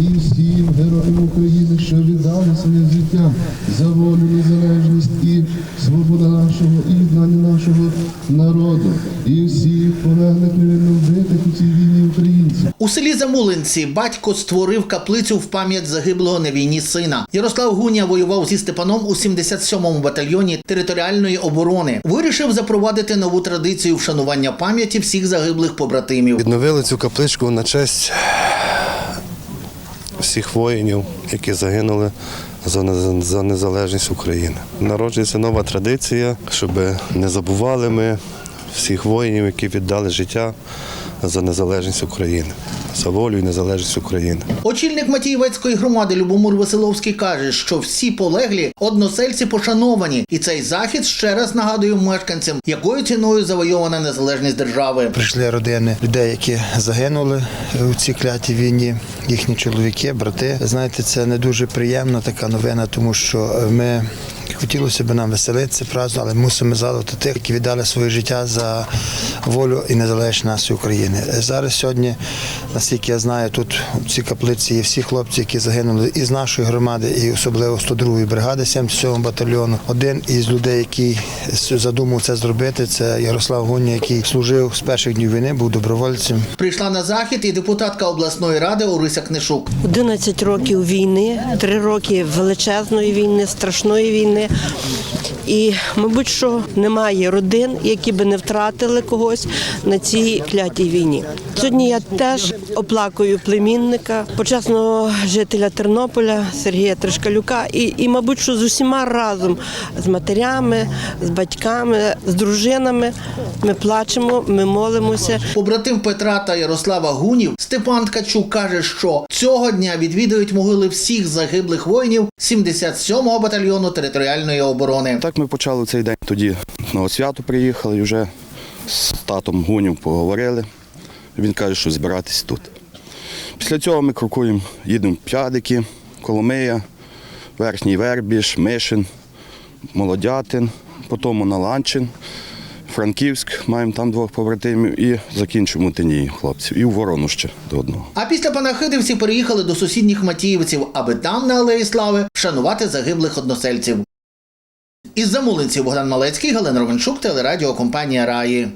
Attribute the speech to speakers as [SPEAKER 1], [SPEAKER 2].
[SPEAKER 1] і всім героям України, що віддали своє життя за волю, незалежність і свободу нашого і єднання нашого народу, і всіх полеглих невинно вбитих у цій війні українців.
[SPEAKER 2] У селі Замулинці батько створив каплицю в пам'ять загиблого на війні сина. Ярослав Гуня воював зі Степаном у 77-му батальйоні територіальної оборони. Вирішив запровадити нову традицію вшанування пам'яті всіх загиблих побратимів.
[SPEAKER 3] Відновили цю капличку на честь всіх воїнів, які загинули за незалежність України. Народжується нова традиція, щоб не забували ми всіх воїнів, які віддали життя за незалежність України, за волю і незалежність України.
[SPEAKER 2] Очільник Матіївецької громади Любомир Веселовський каже, що всі полеглі односельці пошановані, і цей захід ще раз нагадує мешканцям, якою ціною завойована незалежність держави.
[SPEAKER 4] Прийшли родини людей, які загинули у цій клятій війні, їхні чоловіки, брати. Знаєте, це не дуже приємна така новина, тому що ми хотілося б нам веселитися, праздно, але мусимо згадувати тих, які віддали своє життя за волю і незалежність нашої України. Зараз сьогодні, наскільки я знаю, тут у цій каплиці є всі хлопці, які загинули із нашої громади, і особливо 102-ї бригади 77-го батальйону. Один із людей, який задумав це зробити, це Ярослав Гуня, який служив з перших днів війни, був добровольцем.
[SPEAKER 2] Прийшла на захід і депутатка обласної ради Орися Книшук.
[SPEAKER 5] 11 років війни, 3 роки величезної війни, страшної війни. like І, мабуть, що немає родин, які би не втратили когось на цій клятій війні. Сьогодні я теж оплакую племінника, почесного жителя Тернополя Сергія Тришкалюка, і, і мабуть, що з усіма разом з матерями, з батьками, з дружинами ми плачемо, ми молимося.
[SPEAKER 2] Побратим Петра та Ярослава Гунів Степан Ткачук каже, що цього дня відвідують могили всіх загиблих воїнів 77-го батальйону територіальної оборони.
[SPEAKER 6] Так ми почали цей день. Тоді на освяту приїхали і вже з татом Гунів поговорили. Він каже, що збиратись тут. Після цього ми крокуємо, їдемо в П'ядики, Коломия, Верхній Вербіж, Мишин, Молодятин, потім на Ланчин, Франківськ, маємо там двох побратимів і закінчимо Тинії хлопців. І в Ворону ще до одного.
[SPEAKER 2] А після панахидивців переїхали до сусідніх Матіївців, аби там на Алеї Слави вшанувати загиблих односельців. Із замулинців Богдан Малецький, Галина Ровенчук, телерадіокомпанія Раї.